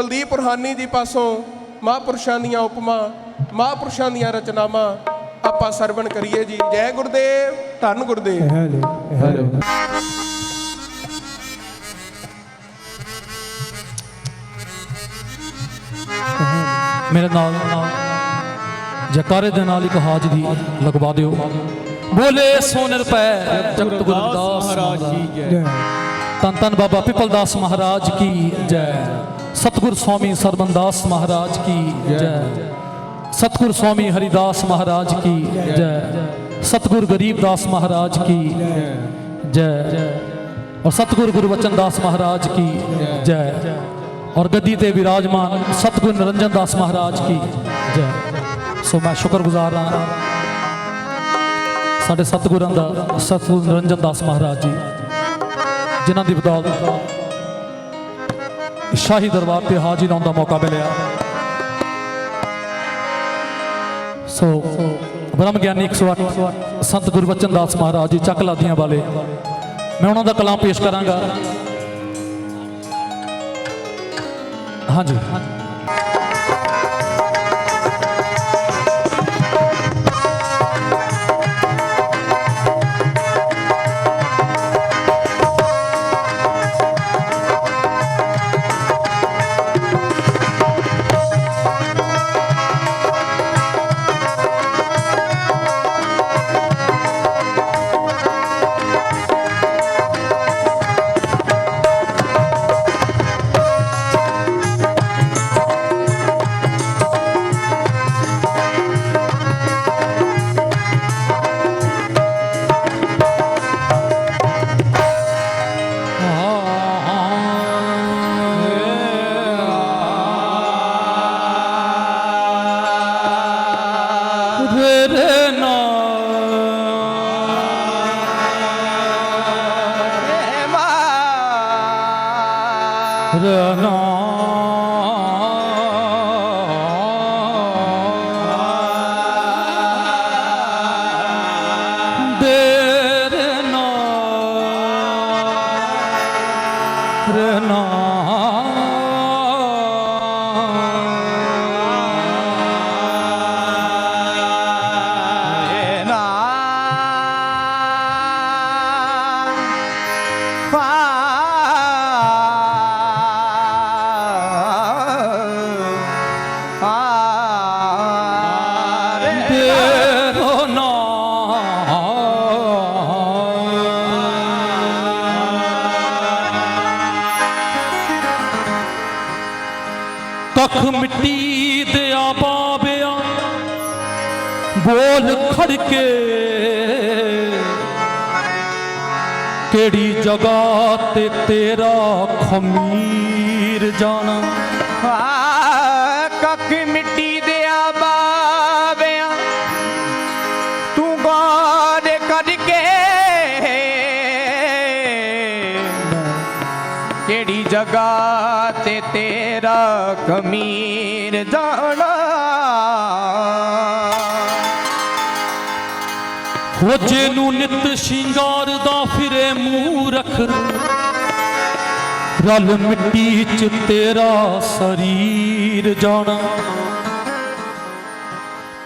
ਕੁਲਦੀਪ ਰੋਹਾਨੀ ਜੀ ਪਾਸੋਂ ਮਹਾਂਪੁਰਸ਼ਾਂ ਦੀਆਂ ਉਪਮਾ ਮਹਾਂਪੁਰਸ਼ਾਂ ਦੀਆਂ ਰਚਨਾਵਾਂ ਆਪਾਂ ਸਰਵਣ ਕਰੀਏ ਜੀ। ਜੈ ਗੁਰਦੇਵ ਧੰਨ ਗੁਰਦੇਵ। ਹੈਲੋ ਹੈਲੋ ਮੇਰੇ ਨਾਲ ਜਕਾਰੇ ਦੇ ਨਾਲ ਇੱਕ ਹਾਜ਼ਰੀ ਲਗਵਾ ਦਿਓ। ਬੋਲੇ ਸੋ ਨਿਰਪੈ ਜਗਤ ਗੁਰੂ ਰਵਿਦਾਸ ਮਹਾਰਾਜ ਕੀ ਜੈ। ਤਨ ਤਨ ਬਾਬਾ ਪਿਪਲਦਾਸ ਮਹਾਰਾਜ ਕੀ ਜੈ। ਸਤਿਗੁਰ ਸਵਾਮੀ ਸਰਬੰਦਾਸ ਮਹਾਰਾਜ ਕੀ ਜੈ। ਸਤਿਗੁਰ ਸਵਾਮੀ ਹਰੀਦਾਸ ਮਹਾਰਾਜ ਕੀ ਜੈ। ਸਤਿਗੁਰ ਗਰੀਬਦਾਸ ਮਹਾਰਾਜ ਕੀ ਜੈ। ਔਰ ਸਤਿਗੁਰ ਗੁਰਬਚਨਦਾਸ ਮਹਾਰਾਜ ਕੀ ਜੈ। ਔਰ ਗੱਦੀ ਤੇ ਵਿਰਾਜਮਾਨ ਸਤਿਗੁਰ ਨਿਰੰਜਨ ਦਾਸ ਮਹਾਰਾਜ ਕੀ ਜੈ। ਸੋ ਮੈਂ ਸ਼ੁਕਰਗੁਜ਼ਾਰ ਹਾਂ। ਸਾਡੇ ਸਤਿਗੁਰਾਂ ਦਾ ਸਤਿਗੁਰ ਨਿਰੰਜਨ ਦਾਸ ਮਹਾਰਾਜ ਜੀ। ਜਿਨ੍ਹਾਂ ਦੀ ਬਦੌਲਤ ਸ਼ਾਹੀ ਦਰਬਾਰ ਤੇ ਹਾਜ਼ਰ ਹੋਣ ਦਾ ਮੌਕਾ ਮਿਲਿਆ। ਸੋ ਬ੍ਰਹਮ ਗਿਆਨੀ 108 ਸੰਤ ਗੁਰਬਚਨ ਦਾਸ ਮਹਾਰਾਜ ਜੀ ਚੱਕ ਲਾਦੀਆਂ ਵਾਲੇ, ਮੈਂ ਉਹਨਾਂ ਦਾ ਕਲਾਮ ਪੇਸ਼ ਕਰਾਂਗਾ। ਹਾਂਜੀ। ਕੱਖ ਮਿੱਟੀ ਦੇ ਆ ਬਾਬਿਆ ਬੋਲ ਖੜਕੇ ਕਿਹੜੀ ਜਗ੍ਹਾ ਤੇ ਤੇਰਾ ਖਮੀਰ ਜਾਣਾ। ਕੱਖ ਮਿੱਟੀ ਕਮੀਰ ਜਾਣਾ ਹੋ ਜੇ ਨੂੰ ਨਿਤ ਸ਼ਿੰਗਾਰ ਦਾ ਫਿਰੇ ਮੂਰਖ ਰਲ ਮਿੱਟੀ ਚ ਤੇਰਾ ਸਰੀਰ ਜਾਣਾ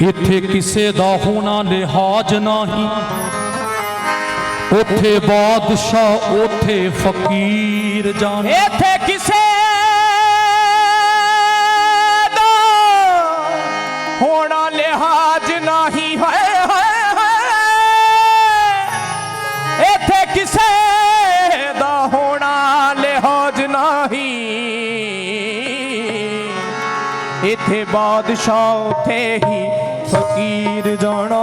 ਇੱਥੇ ਕਿਸੇ ਦਾ ਹੋਣਾ ਲਿਹਾਜ਼ ਨਹੀਂ ਉੱਥੇ ਬਾਦਸ਼ਾਹ ਉੱਥੇ ਫਕੀਰ ਜਾਣਾ ਇੱਥੇ ਕਿਸੇ ਇੱਥੇ ਬਾਦਸ਼ਾਹ ਉੱਥੇ ਹੀ ਫਕੀਰ ਜਾਣਾ।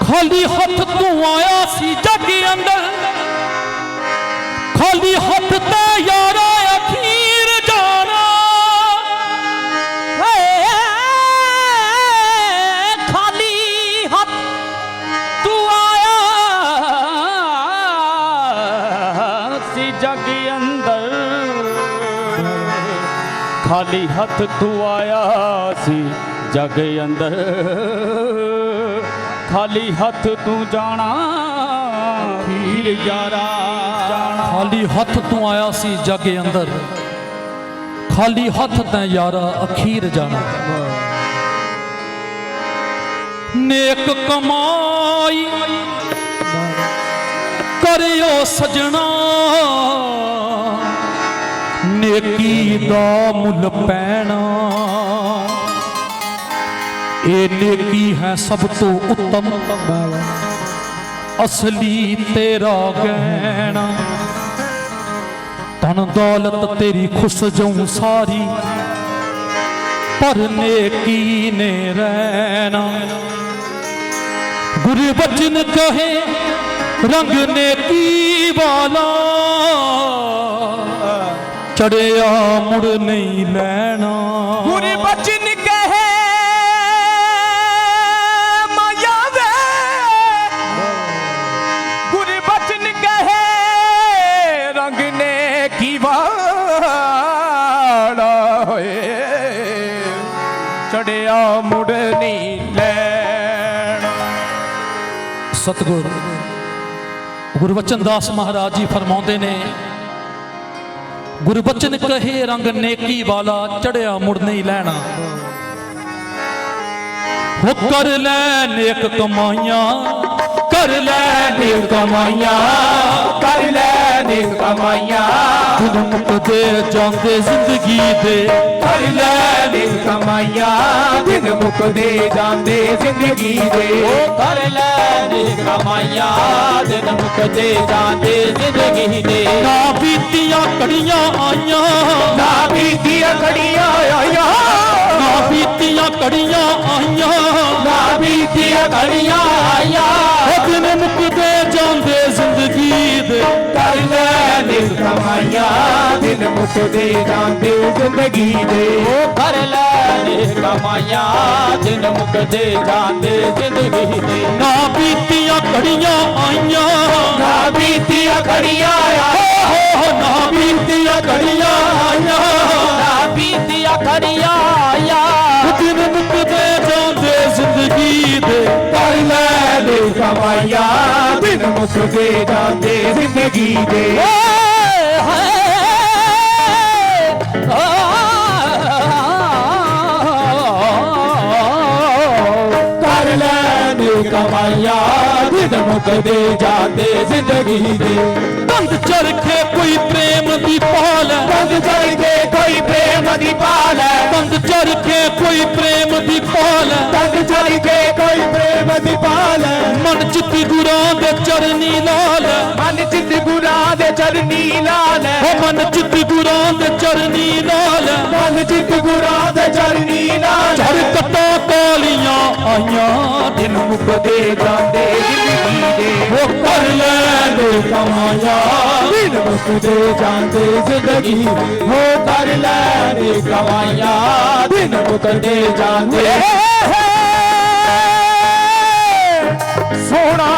ਖਾਲੀ ਹੱਥ ਤੂੰ ਆਇਆ ਸੀ ਜੱਗ ਅੰਦਰ। ਖਾਲੀ ਹੱਥ ਤੇ ਯਾਰਾ ਅਖੀਰ ਜਾਣਾ। ਏ ਖਾਲੀ ਹੱਥ ਤੂੰ ਆਇਆ ਸੀ ਜਗ ਅੰਦਰ। ਖਾਲੀ ਹੱਥ ਤੂੰ ਆਇਆ ਸੀ ਜਗ ਅੰਦਰ। ਖਾਲੀ ਹੱਥ ਤੂੰ ਜਾਣਾ ਵੀਰ ਯਾਰਾ। ਖਾਲੀ ਹੱਥ ਤੂੰ ਆਇਆ ਸੀ ਜੱਗ ਅੰਦਰ। ਖਾਲੀ ਹੱਥ ਤੈਂ ਯਾਰਾ ਅਖੀਰ ਜਾਣਾ। ਨੇਕ ਕਮਾਈ ਕਰਿਓ ਸਜਣਾ। ਨੇਕੀ ਦਾ ਮੁੱਲ ਪੈਣਾ। ਇਹ ਨੇਕੀ ਹੈ ਸਭ ਤੋਂ ਉੱਤਮ। ਅਸਲੀ ਤੇਰਾ ਗਹਿਣਾ। ਧਨ ਦੌਲਤ ਤੇਰੀ ਖੁਸ਼ ਜਉ ਸਾਰੀ। ਪਰ ਨੇਕੀ ਨੇ ਰਹਿਣਾ। ਗੁਰੂ ਬਚਨ ਕਹੇ, ਰੰਗ ਨੇਕੀ ਵਾਲਾ। ਚੜਿਆ ਮੁੜ ਨਹੀਂ ਲੈਣਾ। ਗੁਰ ਬਚਨ ਕਹੇ ਮਾਇਆ ਵੇ। ਕਹੇ ਰੰਗ ਨੇ ਕੀ ਹੋਏ। ਚੜਿਆ ਮੁੜ ਨਹੀਂ ਲੈਣਾ। ਸਤਗੁਰ ਗੁਰਬਚਨ ਦਾਸ ਮਹਾਰਾਜ ਜੀ ਫਰਮਾਉਂਦੇ ਨੇ ਗੁਰਬਚਨ ਕਹੇ, ਰੰਗ ਨੇਕੀ ਵਾਲਾ, ਚੜਿਆ ਮੁੜ ਨਹੀਂ ਲੈਣਾ। ਹੋ ਕਰ ਲੈ ਨੇਕ ਕਮਾਈਆਂ, ਕਰ ਲੈ ਨੇਕ ਕਮਾਈਆਂ, ਕਰ ਲੈ ਨੇਕ ਕਮਾਈਆਂ। ਦਿਨ ਮੁਕਦੇ ਜਾਂਦੇ ਜ਼ਿੰਦਗੀ ਦੇ। ਕਰ ਲੈ ਨੇਕ ਕਮਾਈਆਂ ਦਿਨ ਮੁਕਦੇ ਜਾਂਦੇ ਜ਼ਿੰਦਗੀ ਦੇ। ਕਰ ਲੈ ਨੀ ਕਮਾਈਆਂ ਦਿਨ ਮੁਕਦੇ ਜਾਂਦੇ ਜ਼ਿੰਦਗੀ ਦੇ। ਨਾ ਬੀਤੀਆਂ ਕੜੀਆਂ ਆਈਆਂ। ਨਾ ਬੀਤੀਆਂ ਘੜੀਆਂ ਆਈਆਂ। ਨਾ ਬੀਤੀਆਂ ਕੜੀਆਂ ਆਈਆਂ। ਨਾ ਬੀਤੀਆਂ ਘੜੀਆਂ ਆਈਆਂ। ਉਹ ਦਿਨ ਮੁਕਦੇ ਜਾਂਦੇ ਨੇਕ ਕਮਾਈਆਂ ਦਿਨ ਮੁਕਦੇ ਜਾਂਦੇ ਜ਼ਿੰਦਗੀ ਦੇ। ਕਰ ਲੈ ਨੀ ਕਮਾਈਆਂ ਦਿਨ ਮੁਕਦੇ ਜਾਂਦੇ ਜ਼ਿੰਦਗੀ ਦੇ। ਨਾ ਬੀਤੀਆਂ ਕੜੀਆਂ ਆਈਆਂ। ਨਾ ਬੀਤੀਆਂ ਘੜੀਆਂ ਆਈਆਂ। ਹੋ ਨਾ ਬੀਤੀਆਂ ਕੜੀਆਂ ਆਈਆਂ। ਨਾ ਬੀਤੀਆਂ ਖੜੀਆਂ ਆਇਆ ਉਹ ਦਿਨ ਮੁਕਦੇ ਜਾਂਦੇ ਜ਼ਿੰਦਗੀ ਦੇ। ਕਰ ਲੈ ਨੇਕ ਕਮਾਈਆਂ ਦਿਨ ਮੁਕਦੇ ਜਾਂਦੇ ਜ਼ਿੰਦਗੀ ਦੇ। ਦਿਨ ਮੁਕਦੇ ਜਾਂਦੇ ਜ਼ਿੰਦਗੀ ਦੇ। ਤੰਦ ਚਰਖੇ ਕੋਈ ਪ੍ਰੇਮ ਦੀ ਪਾਲ ਚੜ ਕੇ ਕੋਈ ਪ੍ਰੇਮ ਦੀ ਪਾਲ ਹੈ। ਤੰਦ ਚਰਖੇ ਕੋਈ ਪ੍ਰੇਮ ਦੀ ਪਾਲ ਕੰਦ ਚੜ ਕੇ ਕੋਈ ਪ੍ਰੇਮ ਦੀ ਪਾਲ ਮਨ ਚਿੱਤੀ ਗੁਰਾਂ ਦੇ ਚਰਨੀ ਲਾਲ ਮਨ ਚਿਤ ਗੁਰਾਂ ਦੇ ਚਰਨੀ ਲਾਲ ਹੈ। ਮਨ ਚਿੱਤੀ ਗੁਰਾਂ ਦੇ ਚਰਨੀ ਲਾਲ ਮਨ ਚਿਤ ਗੁਰਾਂ ਦੇ ਚਰਨੀ ਲਾਲ ਚਰ ਕਟਾ ਕਾਲੀਆਂ ਆਈਆਂ। ਦਿਨ ਮੁਕਦੇ ਜਾਂਦੇ ਜ਼ਿੰਦਗੀ ਦੇ ਉਹ ਕਰ ਲੈ ਕਮਾਇਆ ਦਿਨ ਮੁਕਦੇ ਜਾਂਦੇ ਜ਼ਿੰਦਗੀ ਹੋ ਕਰ ਲੈ ਦੇ ਕਮਾਇਆ ਦਿਨ ਮੁਕਦੇ ਜਾਂਦੇ। ਸੋਣਾ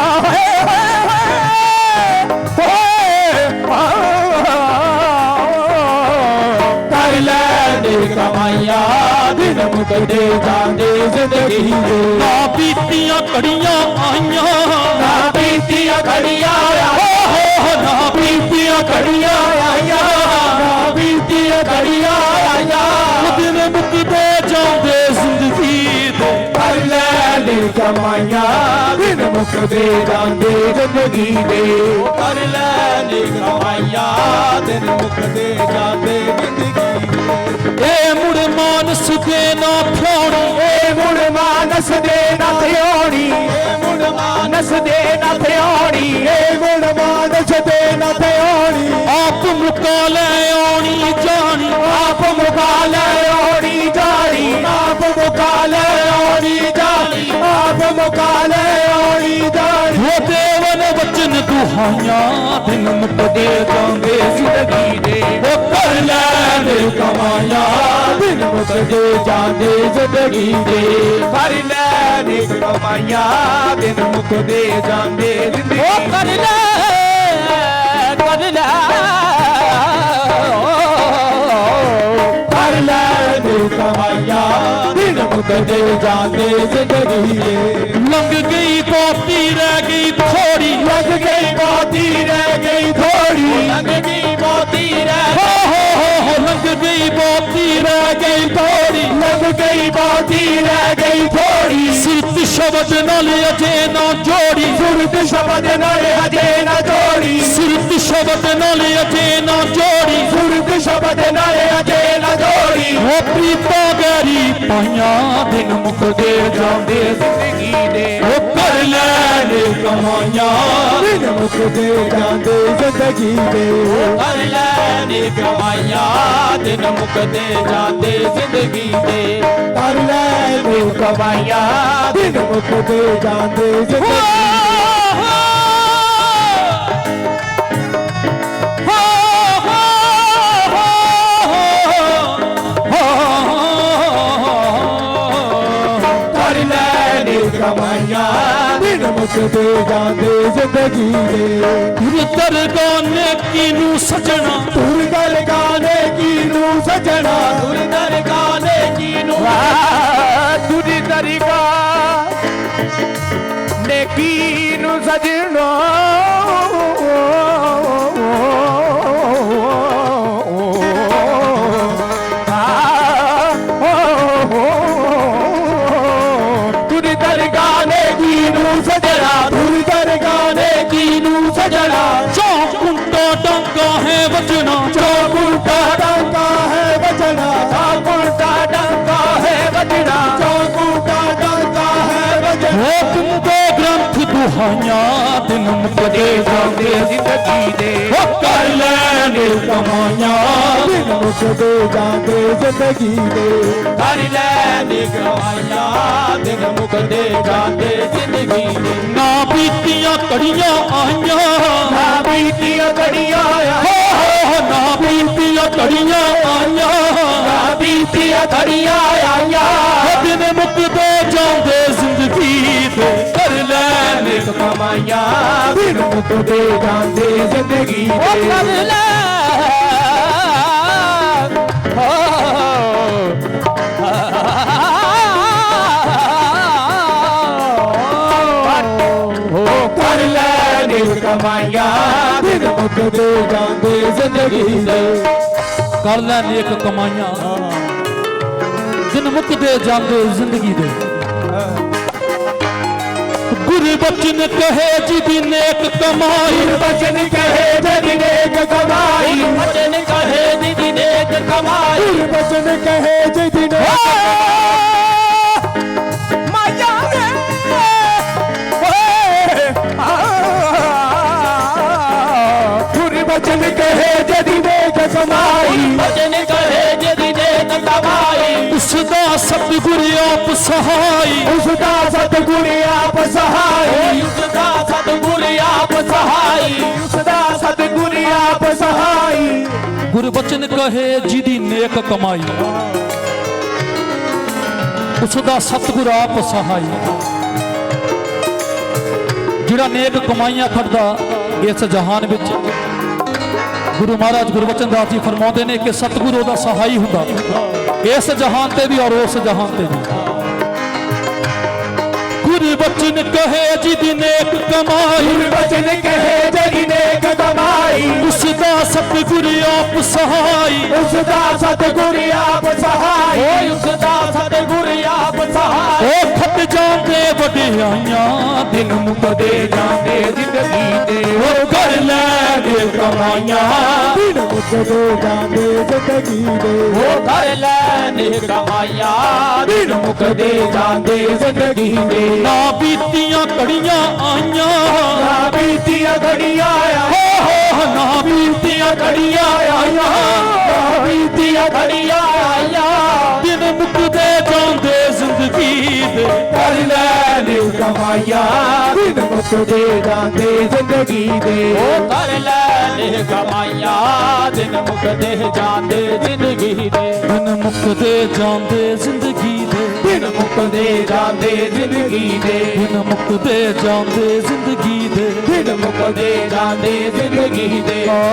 ਕਰ ਲੈ ਦੇ ਕਮਾਇਆ ਦਿਨ ਮੁਕਦੇ ਜਾਂਦੇ ਜ਼ਿੰਦਗੀ ਦੇ। ਨਾ ਬੀਤੀਆਂ ਕੜੀਆਂ ਆਈਆਂ। ਨਾ ਬੀਤੀਆਂ ਘੜੀਆਂ ਹੋ ਨਾ ਬੀਤੀਆਂ ਘੜੀਆਂ ਆਈਆਂ, ਨਾ ਬੀਤੀਆਂ ਘੜੀਆਂ ਆਈਆਂ। ਦਿਨ ਮੁਕਦੇ ਜਾਂਦੇ ਜ਼ਿੰਦਗੀ ਦੇ? ਕਰ ਲੈ ਦੇ ਕਮਾਈਆਂ ਦਿਨ ਮੁਕਦੇ ਜਾਂਦੇ ਜ਼ਿੰਦਗੀ ਦੇ? ਕਰ ਲੈ ਨੀ ਕਮਾਈਆਂ ਦਿਨ ਮੁਕਦੇ ਜਾਂਦੇ ਜ਼ਿੰਦਗੀ ਇਹ ਮੁੜ ਮਾਨਸ ਦੇ ਨਾ ਫਿਆਉਣੀ ਏ ਮੁੜ ਮਾਨਸ ਦੇ ਨਾ ਥਿਉਣੀ ਏ ਮੁੜ ਮਾਨਸ ਦੇ ਨਾ ਥਿਉਣੀ ਏ ਮੁੜ ਮਾਨਸ ਦੇ ਨਾ ਥਿਉਣੀ ਆਪ ਮੁਕਾ ਲੈ ਆਉਣੀ ਜਾਣੀ। ਆਪ ਮੁਕਾ ਲੈ ਓੜੀ ਜਾਣੀ। ਆਪ ਮੁਕਾ ਲੈ ਓੜੀ ਜਾਣੀ। ਆਪ ਮੁਕਾ ਲੈ ਓੜੀ ਜਾਣੀ। ਉਹ ਦੇਵਨ ਵਚਨ ਦੁਹਾਈਆਂ ਦਿਨ ਮੁਕਦੇ ਜਾਂਦੇ ਜ਼ਿੰਦਗੀ ਦੇ। ਲੈ ਦੇ ਕਮਾਇਆ ਦਿਨ ਮੁਕਦੇ ਜਾਂਦੇ ਜ਼ਿੰਦਗੀ ਦੇ ਕਰ ਲੈ ਦੇ ਕਮਾਇਆ ਦਿਨ ਮੁਕਦੇ ਜਾਂਦੇ ਜ਼ਿੰਦਗੀ ਉਹ ਕਰ ਲੈ ਕਰ ਲੈ ਕਰ ਲੈ ਦੇ ਕਮਾਇਆ ਦਿਨ ਮੁਕਦੇ ਜਾਂਦੇ ਜ਼ਿੰਦਗੀ ਦੇ ਲੰਘ ਗਈ ਬਹੁਤੀ ਰਹਿ ਗਈ ਥੋੜੀ। ਲੱਗ ਗਈ ਬਾਤੀ ਰਹਿ ਗਈ ਥੋੜੀ ਲੰਘ ਗਈ ਬਹੁਤੀ ਰਹਿ ਹੋ ਹੋ ਲੰਘ ਗਈ ਬਹੁਤੀ ਰਹਿ ਗਈ ਥੋੜੀ ਲੱਗ ਗਈ ਬਾਤੀ ਰਹਿ ਗਈ ਥੋੜੀ ਸਿਰਤ ਸ਼ਬਦ ਨਾਲ ਅਜੇ ਨਾ ਜੋੜੀ ਸੁਰਤ ਸ਼ਬਦ ਨਾਲ ਹਜੇ ਨਾ ਜੋੜੀ ਸਿਰਤ ਸ਼ਬਦ ਗੈਰੀ ਦਿਨ ਮੁਕਦੇ ਜਾਂਦੇ ਜ਼ਿੰਦਗੀ ਦੇ। ਉਹ ਕਰ ਲੈਣ ਕਮਾਈਆਂ ਦਿਨ ਮੁਕਦੇ ਜਾਂਦੇ ਜ਼ਿੰਦਗੀ ਦੇ। ਕਰ ਲੈ ਕਮਾਈਆਂ ਦਿਨ ਮੁਕਦੇ ਜਾਂਦੇ ਜ਼ਿੰਦਗੀ ਦੇ। ਕਰ ਲੈ ਕਮਾਈਆਂ ਦਿਨ ਮੁਕਦੇ ਜਾਂਦੇ ਜ਼ਿੰਦਗੀ ਮੁਕਦੇ ਜਾਂਦੇ ਜ਼ਿੰਦਗੀ ਦੇ। ਦਰਗਾਨੇ ਕਿਨੂੰ ਸਜਣਾ? ਤੁਰ ਗਲ ਗਾਣੇ ਕੀ ਨੂੰ ਸਜਣਾ? ਗੁਰ ਦਰਗਾਹ ਨੇ ਕੀਨੂੰ ਤੁਰੀ ਤਰੀਕਾ ਨੇਕੀ ਨੂੰ ਸਜਣਾ? ਗ੍ਰੰਥ ਦੁਹਾਈਆਂ ਦਿਨ ਮੁਕਦੇ ਜਾਂਦੇ ਜ਼ਿੰਦਗੀ ਦੇ। ਉਹ ਕਰ ਲੈਣ ਕਮਾਈਆਂ ਦਿਨ ਮੁਕਦੇ ਜਾਂਦੇ ਜ਼ਿੰਦਗੀ ਦੇ। ਕਰ ਲੈ ਨੀ ਕਮਾਈਆਂ ਦਿਨ ਮੁਕਦੇ ਜਾਂਦੇ ਜ਼ਿੰਦਗੀ ਦੇ। ਨਾ ਬੀਤੀਆਂ ਕੜੀਆਂ ਆਈਆਂ। ਨਾ ਬੀਤੀਆਂ ਘੜੀਆਂ ਆ ਹੋ ਨਾ ਬੀਤੀਆਂ ਕੜੀਆਂ ਆਈਆਂ। ਨਾ ਬੀਤੀਆਂ ਘੜੀਆਂ ਲੈਣ ਕਮਾਈਆਂ ਦਿਨ ਮੁਕਦੇ ਜਾਂਦੇ ਜ਼ਿੰਦਗੀ ਦੇ ਲੈ ਹੋ ਕਰ ਲੈ ਨੀ ਕਮਾਈਆਂ ਦਿਨ ਮੁਕਦੇ ਜਾਂਦੇ ਜ਼ਿੰਦਗੀ ਦੇ ਕਰ ਲੈ ਨੇਕ ਕਮਾਈਆਂ ਦਿਨ ਮੁਕਦੇ ਜਾਂਦੇ ਜ਼ਿੰਦਗੀ ਦੇ ਗੁਰੂ ਬਚਨ ਕਹੇ ਜੀ ਦੀ ਨੇਕ ਕਮਾਈ। ਬਚਨ ਕਹੇ ਜਗ ਨੇਕ ਕਮਾਈ। ਵਚਨ ਕਹੇ ਦੀ ਨੇਕ ਕਮਾਈ। ਬਚਨ ਕਹੇ ਜਗ ਨੇਕ ਗੁਰ ਸਤਿਗੁਰ ਆਪ ਸਹਾਈ। ਉਸ ਦਾ ਸਤਿਗੁਰ ਆਪ ਸਹਾਈ। ਉਸ ਦਾ ਸਤਿਗੁਰ ਆਪ ਸਹਾਈ। ਉਸ ਦਾ ਸਤਿਗੁਰ ਆਪ ਸਹਾਈ। ਗੁਰੂ ਬਚਨ ਕਹੇ ਜੀ ਦੀ ਨੇਕ ਕਮਾਈ। ਉਸ ਦਾ ਸਤਿਗੁਰ ਆਪ ਸਹਾਈ। ਜਿਹੜਾ ਨੇਕ ਕਮਾਈਆਂ ਖੜਦਾ ਇਸ ਜਹਾਨ ਵਿੱਚ ਗੁਰੂ ਮਹਾਰਾਜ ਗੁਰਬਚਨ ਦਾਸ ਜੀ ਫਰਮਾਉਂਦੇ ਨੇ ਕਿ ਸਤਿਗੁਰ ਉਹਦਾ ਸਹਾਈ ਹੁੰਦਾ। ਇਸ ਜਹਾਨ ਤੇ ਵੀ ਔਰ ਉਸ ਜਹਾਨ ਤੇ ਵੀ। ਗੁਰੂ ਬਚਨ ਕਹੇ ਜੀ ਦੀ ਨੇਕ ਕਮਾਈ। ਗੁਰ ਬਚਨ ਕਹੇ ਜਗ ਨੇਕ ਕਮਾਈ। ਉਸ ਦਾ ਸਤਿਗੁਰ ਆਪ ਸਹਾਈ। ਉਸ ਦਾ ਸਤਿਗੁਰ ਆਪ ਸਹਾਈ। ਓਏ ਉਸ ਦਾ ਸਤਿਗੁਰ ਆਪ ਸਹਾਈ। ਉਹ ਖੱਟ ਜਾਂਦੇ ਵਡਿਆਈਆਂ ਦਿਨ ਮੁਕਦੇ ਕਮਾਈਆਂ। ਦਿਨ ਮੁਕਦੇ ਜਾਂਦੇ ਜ਼ਿੰਦਗੀ ਦੇ ਉਹ ਕਰ ਲੈ ਨੀ ਕਮਾਈਆਂ। ਦਿਨ ਮੁਕਦੇ ਜਾਂਦੇ ਜ਼ਿੰਦਗੀ ਦੇ ਨਾ ਬੀਤੀਆਂ ਕੜੀਆਂ ਆਈਆਂ। ਨਾ ਬੀਤੀਆਂ ਘੜੀਆਂ ਆ ਹੋ ਹੋ ਨਾ ਬੀਤੀਆਂ ਕੜੀਆਂ ਆਈਆਂ। ਨਾ ਬੀਤੀਆਂ ਘੜੀਆਂ ਆਈਆਂ। ਦਿਨ ਮੁਕਦੇ ਜਾਂਦੇ ਜ਼ਿੰਦਗੀ ਦੇ। ਕਰ ਲੈ ਨੀ ਕਮਾਈਆਂ। ਦਿਨ ਮੁਕਦੇ ਜਾਂਦੇ ਜ਼ਿੰਦਗੀ ਦੇ। ਉਹ ਕਰ ਲੈ ਨੀ ਕਮਾਈਆਂ ਦਿਨ ਮੁਕਦੇ ਜਾਂਦੇ ਜ਼ਿੰਦਗੀ ਦੇ। ਦਿਨ ਮੁਕਦੇ ਜਾਂਦੇ ਜ਼ਿੰਦਗੀ ਦੇ। ਦਿਨ ਮੁਕਦੇ ਜਾਂਦੇ ਜ਼ਿੰਦਗੀ ਦੇ। ਦਿਨ ਮੁਕਦੇ ਜਾਂਦੇ ਜ਼ਿੰਦਗੀ ਦੇ। ਦਿਨ ਮੁਕਦੇ ਜਾਂਦੇ ਜ਼ਿੰਦਗੀ ਦੇ। ਆ